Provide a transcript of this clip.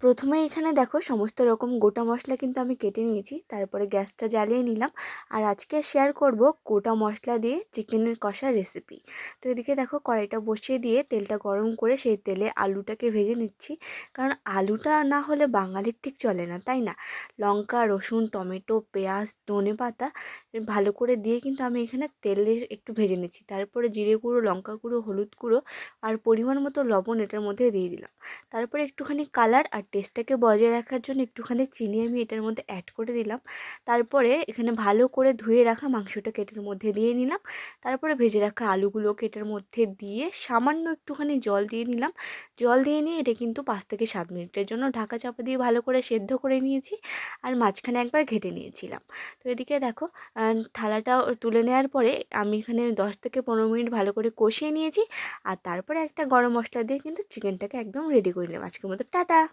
প্রথমে এখানে দেখো সমস্ত রকম গোটা মশলা কিন্তু আমি কেটে নিয়েছি। তারপরে গ্যাসটা জ্বালিয়ে নিলাম। আর আজকে শেয়ার করব গোটা মশলা দিয়ে চিকেনের কষা রেসিপি তো এদিকে দেখো কড়াইটা বসিয়ে দিয়ে তেলটা গরম করে সেই তেলে আলুটাকে ভেজে নিচ্ছি। কারণ আলুটা না হলে বাঙালির ঠিক চলে না, তাই না? লঙ্কা, রসুন, টমেটো, পেঁয়াজ, ধনে পাতা ভালো করে দিয়ে কিন্তু আমি এখানে তেলে একটু ভেজে নিচ্ছি। তারপরে জিরে গুঁড়ো, লঙ্কা গুঁড়ো, হলুদ গুঁড়ো আর পরিমাণ মতো লবণ এটার মধ্যে দিয়ে দিলাম। তারপরে একটুখানি কালার আর টেস্টটাকে বজায় রাখার জন্য একটুখানি চিনি আমি এটার মধ্যে অ্যাড করে দিলাম। তারপরে এখানে ভালো করে ধুয়ে রাখা মাংসটা এটার মধ্যে দিয়ে নিলাম। তারপরে ভেজে রাখা আলুগুলোকে এটার মধ্যে দিয়ে সামান্য একটুখানি জল দিয়ে নিলাম। জল দিয়ে নিয়ে এটা কিন্তু পাঁচ থেকে সাত মিনিটের জন্য ঢাকা চাপা দিয়ে ভালো করে সেদ্ধ করে নিয়েছি আর মাঝখানে একবার ঘেটে নিয়েছিলাম। তো এদিকে দেখো থালাটা তুলে নেওয়ার পরে আমি এখানে দশ থেকে পনেরো মিনিট ভালো করে কষিয়ে নিয়েছি। আর তারপরে একটা গরম মশলা দিয়ে কিন্তু চিকেনটাকে একদম রেডি করে নিলাম। আজকের মতো টাটা!